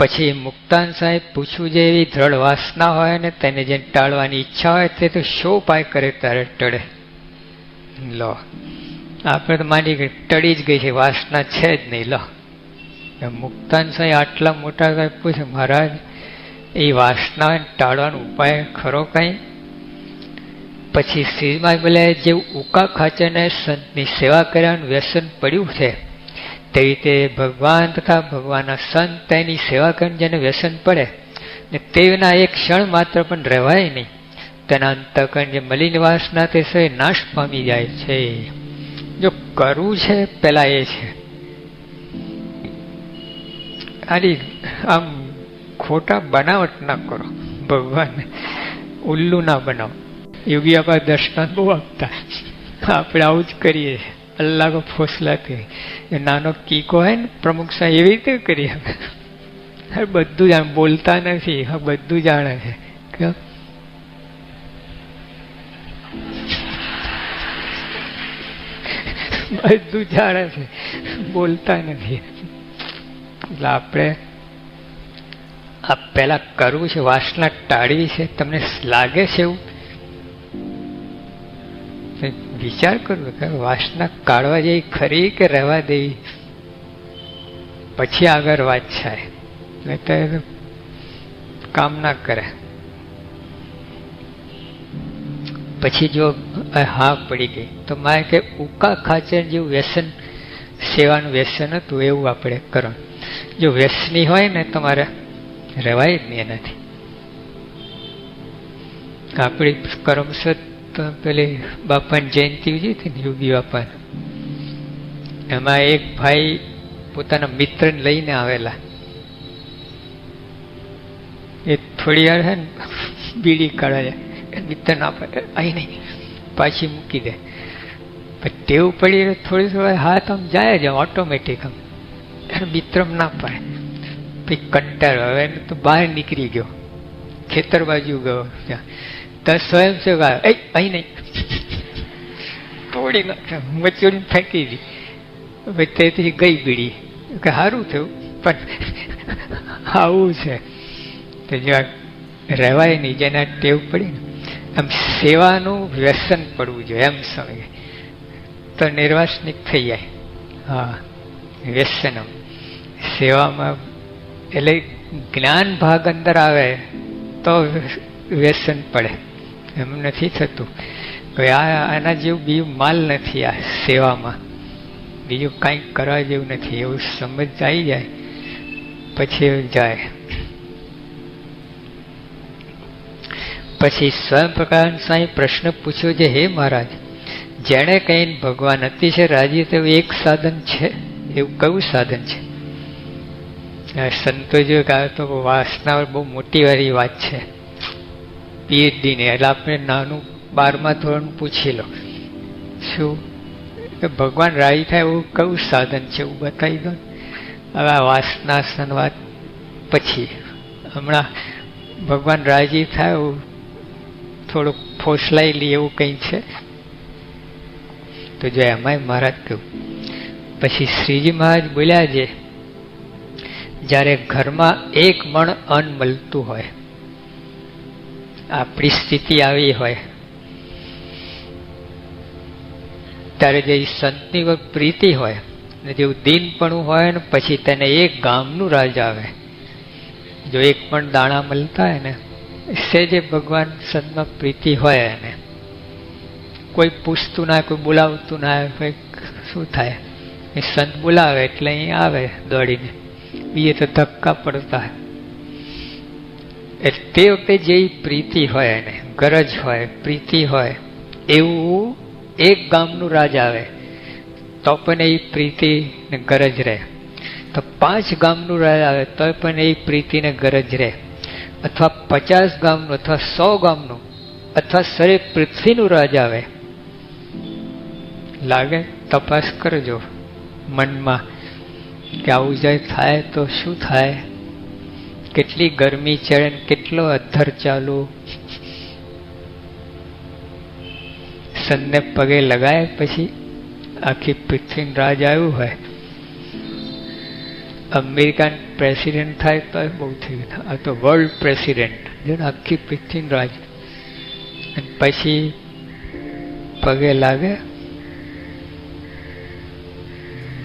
પછી મુક્તાન સાહેબ પૂછવું જે એવી દ્રઢ વાસના હોય ને તેને જે ટાળવાની ઈચ્છા હોય તે તો શો પાય કરે ત્યારે ટળે? લો, આપણે તો માની કે ટળી જ ગઈ છે, વાસના છે જ નહીં, લો. મુક્તાન સાહેબ આટલા મોટા સાહેબ પૂછે, મહારાજ, એ વાસના ટાળવાનો ઉપાય ખરો કઈ? પછી શ્રીમાં બોલે જે ઉકા ખાચરને સંતની સેવા કરવાનું વ્યસન પડ્યું છે તે રીતે ભગવાન તથા ભગવાનના સંત તેની સેવા કરીને જેને વ્યસન પડે, ને તેના એક ક્ષણ માત્ર પણ રહેવાય નહીં. તેના અંતકણ જે મલિન વાસના તે સે નાશ પામી જાય છે. જો કરવું છે પેલા એ છે. આની આમ ખોટા બનાવટ ના કરો. ભગવાન ઉલ્લુ ના બનાવો. યોગી આપણા દર્શન બહુ આપતા. આપણે આવું જ કરીએ. અલ્લાહ કો નાનો કીકો હોય ને, પ્રમુખ સાહેબ એવી રીતે કરી બધું જાણે, બોલતા નથી, હા, બધું જાણે છે. બધું જાણે છે, બોલતા નથી. એટલે આપણે, આ પેલા કરવું છે, વાસના ટાળવી છે. તમને લાગે છે એવું? વિચાર કરવો કે વાસના કાઢવા જેવી ખરી કે રહેવા દેવી? પછી આગળ વાત થાય. નહીં તો કામ ના કરે. પછી જો હા પડી ગઈ, તો મારે કે ઉકા ખાચર જેવું વ્યસન, સેવાનું વ્યસન હતું એવું આપણે કરો જો વ્યસની હોય ને તમારે રહેવાય જ નહીં એનાથી. આપણી કરમસદ પેલી બાપાની જયંતિ ઉજી હતી ને યોગી બાપા એમાં એક ભાઈ પોતાના મિત્રને લઈને આવેલા. એ થોડી વાર છે ને બીડી કાઢવા મિત્ર ના પડે અહીં નહીં, પાછી મૂકી દે. પણ ટેવ પડી થોડી થોડી હાથ આમ જાય જ ઓટોમેટિક આમ. મિત્ર ના પડે. પછી કંટાળો, હવે તો બહાર નીકળી ગયો. ખેતર બાજુ ગયો ત્યાં. તો સ્વયંસેવક આવ્યો એ અહીં નહીં તોડી મચોડી ફેંકી દી તેથી ગઈ બીડી કે સારું થયું પણ આવું છે તો જેવા રહેવાય નહીં જેના ટેવ પડી ને આમ સેવાનું વ્યસન પડવું જોઈએ એમ સમજે તો નિર્વાસનિક થઈ જાય હા વ્યસનમ સેવામાં એટલે જ્ઞાન ભાગ અંદર આવે તો વ્યસન પડે એમ નથી થતું. આ આના જેવું બીજું માલ નથી આ સેવામાં. બીજું કાંઈક કરવા જેવું નથી. એવું સમજ આવી જાય, પછી જાય. પછી સ્વયં પ્રકાશ સાંઈ પ્રશ્ન પૂછ્યો છે, હે મહારાજ, જેણે કહીને ભગવાન અતિશય રાજી તેવું એક સાધન છે? એવું કયું સાધન છે? સંતો જો કહે તો વાસના બહુ મોટી વાળી વાત છે. પીએચડી ને. એટલે આપણે નાનું બારમા ધોરણ પૂછી લો. શું? ભગવાન રાજી થાય એવું કયું સાધન છે એવું બતાવી દો હવે આ વાસના સંવાદ પછી. હમણાં ભગવાન રાજી થાય એવું થોડુંક ફોસલાઈ લે એવું કંઈ છે? તો જો એમાંય મહારાજ કહ્યું. પછી શ્રીજી મહારાજ બોલ્યા છે, જ્યારે ઘરમાં એક મણ અન્ન મળતું હોય આપણી સ્થિતિ આવી હોય. ત્યારે જે સંતની પ્રીતિ હોય, ને જેવું પણ હોય ને પછી તેને એક ગામનું રાજ આવે. જો એક પણ દાણા મળતા હોય ને સેજે ભગવાન સંતમાં પ્રીતિ હોય એને. કોઈ પૂછતું ના, કોઈ બોલાવતું ના, કોઈ શું થાય. એ સંત બોલાવે એટલે અહીં આવે દોડીને. બીજે તો ધક્કા પડતા. એટલે તે વખતે જે પ્રીતિ હોય એને, ગરજ હોય, પ્રીતિ હોય, એવું એક ગામનું રાજ આવે, તો પણ એ પ્રીતિ ને ગરજ રહે. તો પાંચ ગામનું રાજ આવે, તો પણ એ પ્રીતિ ને ગરજ રહે. અથવા પચાસ ગામનું, અથવા સો ગામનું, અથવા સરે પૃથ્વીનું રાજ આવે. લાગે? તપાસ કરજો મનમાં કે આવું જાય, થાય તો શું થાય? કેટલી ગરમી ચડે કેટલો અધર ચાલુ? સનને પગે લગાય પછી આખી પૃથ્વી રાજ આવ્યું હોય. અમેરિકન પ્રેસિડેન્ટ થાય તો બહુ થયું આ તો વર્લ્ડ પ્રેસિડેન્ટ જેને આખી પૃથ્વીનું રાજ પછી પગે લાગે.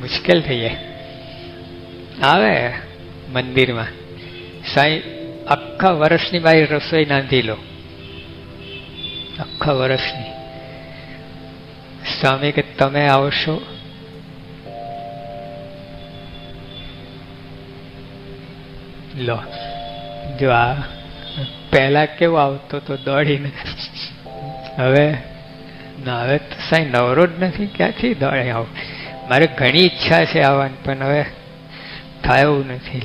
મુશ્કેલ થઈ જાય. આવે મંદિરમાં. સાંઈ આખા વર્ષની મારી રસોઈ નાંધી લો. આખા વર્ષની. સ્વામી કે તમે આવશો? લો, જો આ પહેલા કેવો આવતો તો દોડીને. હવે, ના, હવે તો સાંઈ નવરો જ નથી, ક્યાંથી દોડે આવું? મારે ઘણી ઈચ્છા છે આવવાની, પણ હવે થાય એવું નથી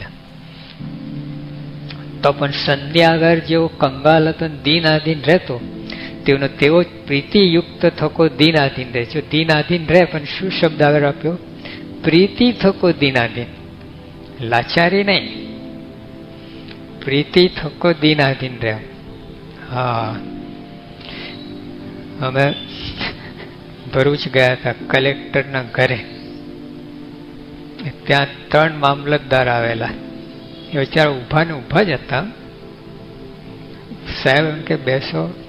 તો પણ સંધ્યાગર જેવો કંગાલ હતો દિનાધીન રહેતો તેનો તેવો પ્રીતિયુક્ત થકો દિનાધીન રહે. જો દિનાધીન રહે, પણ શું શબ્દ આગળ આપ્યો? પ્રીતિ થકો દિનાધીન. લાચારી નહીં. પ્રીતિ થકો દિનાધીન રહે. હા. અમે ભરૂચ ગયા હતા કલેક્ટરના ઘરે. ત્યાં ત્રણ મામલતદાર આવેલા. એ બિચારા ઊભા ને ઊભા જ હતા. સાહેબ એમ કે, બેસો.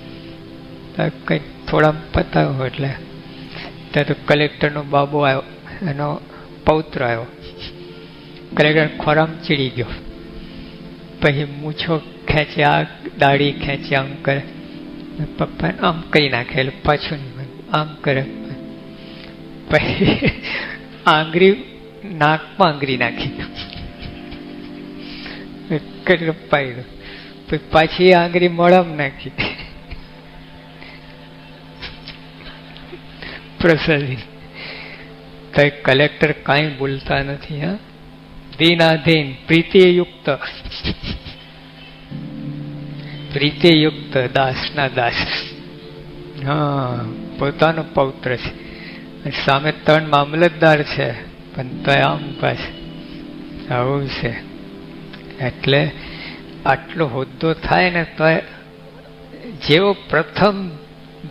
કંઈક થોડા પતાવ્યો એટલે. ત્યાં તો કલેક્ટરનો બાબો આવ્યો, એનો પૌત્ર આવ્યો. કલેક્ટર ખોરામ ચીડી ગયો. પછી મૂછો ખેંચ્યા દાઢી ખેંચે, આમ કરે. પપ્પા આમ કરી નાખે, એટલે પાછું આમ કરે. પછી આંગળી નાકમાં આંગળી નાખી. પાડ્યું. પછી આંગળી મોડામાં નાખી. પ્રસાદી. કઈ કલેક્ટર કાંઈ બોલતા નથી, હા? દિનાધીન, પ્રીતિયુક્ત. પ્રીતિયુક્ત દાસના દાસ. હા, પોતાનો પૌત્ર છે. સામે ત્રણ મામલતદાર છે, પણ તો આમ પાછ આવું છે. એટલે આટલો હોદ્દો થાય ને તો જેવો પ્રથમ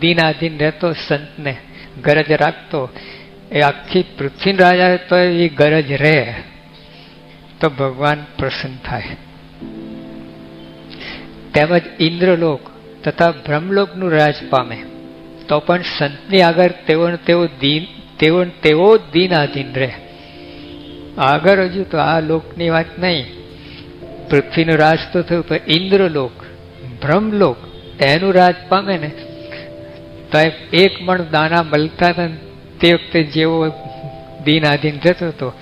દિનાધીન રહેતો સંતને ગરજ રાખતો, એ આખી પૃથ્વી રાજા તો એ ગરજ રહે, તો ભગવાન પ્રસન્ન થાય. તેમજ ઇન્દ્રલોક તથા બ્રહ્મલોકનું રાજ પામે, તો પણ સંતની આગળ તેઓ તેઓ દીન, તેઓ તેઓ દિનાધીન રહે. આગળ હજુ તો આ લોકની વાત નહીં. પૃથ્વીનું રાજ તો થયું તો ઇન્દ્રલોક, બ્રહ્મલોક, એનું રાજ પામે ને, તો એક મણ દાના મળતા હતા તે વખતે જેવો દિનાધીન રહેતો હતો.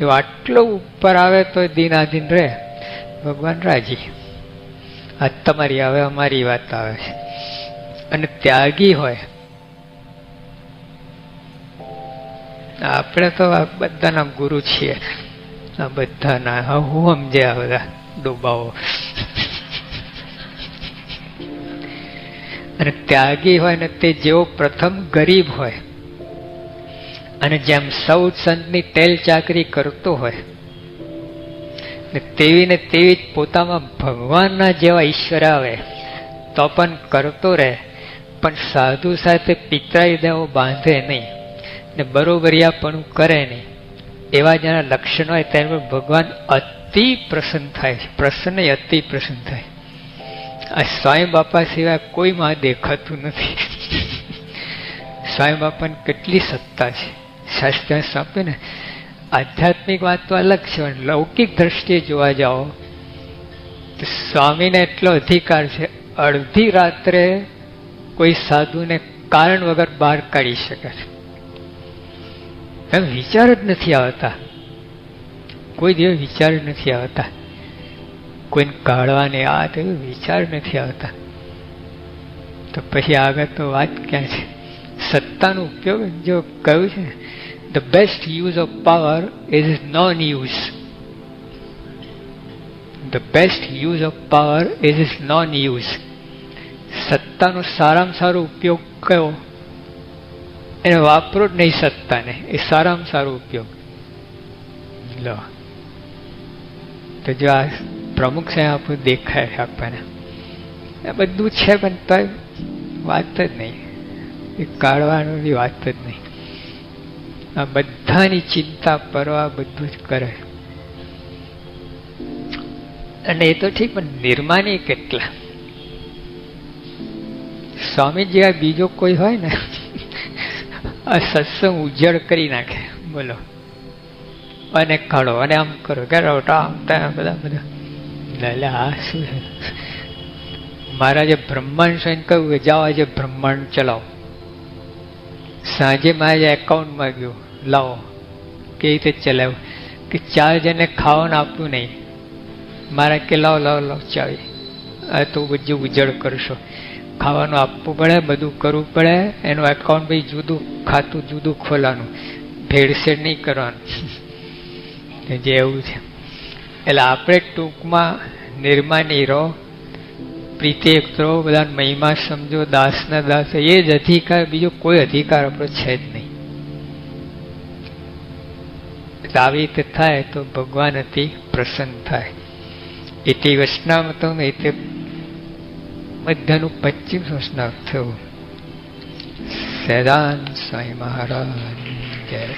એવો આટલો ઉપર આવે તો દિનાધીન રહે. ભગવાન રાજી. આ તમારી આવે અમારી વાત આવે છે. અને ત્યાગી હોય. આપણે તો બધાના ગુરુ છીએ. આ બધાના, હું સમજ્યા બધા. ડોબાઓ અને ત્યાગી હોય ને તે જેવો પ્રથમ ગરીબ હોય. અને જેમ સૌ સંતની તેલ ચાકરી કરતો હોય, ને તેવી ને તેવી જ પોતામાં ભગવાનના જેવા ઈશ્વર આવે, તો પણ કરતો રહે. પણ સાધુ સાથે પિતરાઈ દેવો બાંધે નહીં, ને બરોબરિયાપણું કરે નહીં. એવા જેના લક્ષણ હોય તેને ભગવાન અતિ પ્રસન્ન થાય છે. પ્રસન્ન અતિ પ્રસન્ન થાય. આ સ્વામી બાપા સિવાય કોઈમાં દેખાતું નથી. સ્વામી બાપાની કેટલી સત્તા છે. શાસ્ત્ર આપે ને, આધ્યાત્મિક વાત તો અલગ છે લૌકિક દ્રષ્ટિએ જોવા જાઓ, તો સ્વામીને એટલો અધિકાર છે, અડધી રાત્રે કોઈ સાધુને કારણ વગર બહાર કાઢી શકે છે. એમ વિચાર જ નથી આવતા. કોઈ દિવસ વિચાર નથી આવતા. કોઈને કાઢવાને આ તે વિચાર નથી આવતા. તો પછી આગળ તો વાત ક્યાં છે? સત્તાનો ઉપયોગ જો કહ્યું છે the best use of power is non use the best use of power is non use સત્તાનો સારામાં સારો ઉપયોગ કયો? એને વાપરો જ નહીં સત્તાને, એ સારામાં સારો ઉપયોગ. લો. તો જો આ પ્રમુખ સાહેબ આપણું દેખાય છે આપણને. એ બધું છે પણ તો વાત જ નહીં. એ કાઢવાનું બી વાત જ નહીં. આ બધાની ચિંતા પરવા બધું જ કરે. અને એ તો ઠીક, પણ નિર્માની કેટલા? સ્વામી જેવા બીજો કોઈ હોય ને? આ સત્સંગ ઉજ્જડ કરી નાખે. બોલો. અને ખડો, અને આમ કરો કરો આમ ટામ બધા બધા. એટલે આ શું છે? મહારાજે બ્રહ્માંડ સ્વામી કહ્યું કે જાઓ આજે બ્રહ્માંડ ચલાવો. સાંજે મારે એકાઉન્ટમાં ગયું. લાવો, કેવી રીતે ચલાવ્યું? કે ચાર જણને ખાવાનું આપ્યું નહીં. મારા કે, લાવો લાવો લાવો ચાવી આ તો બધું ઉજળ કરશો. ખાવાનું આપવું પડે, બધું કરવું પડે, એનું એકાઉન્ટ ભાઈ જુદું ખાતું, જુદું ખોલવાનું ભેળસેળ નહીં કરવાનું. જે એવું છે. એટલે આપણે ટૂંકમાં નિર્માની રહો, પ્રીતિ રહો બધા મહિમા સમજો, દાસના દાસ એ જ અધિકાર, બીજો કોઈ અધિકાર આપણો છે જ નહીં. આવી રીતે થાય તો ભગવાન અતિ પ્રસન્ન થાય. ઇતિ વૈષ્ણવ ને તે મધ્યનું પશ્ચિમ વર્ષના થયું. સદાન સ્વામી મહારાજ, જય.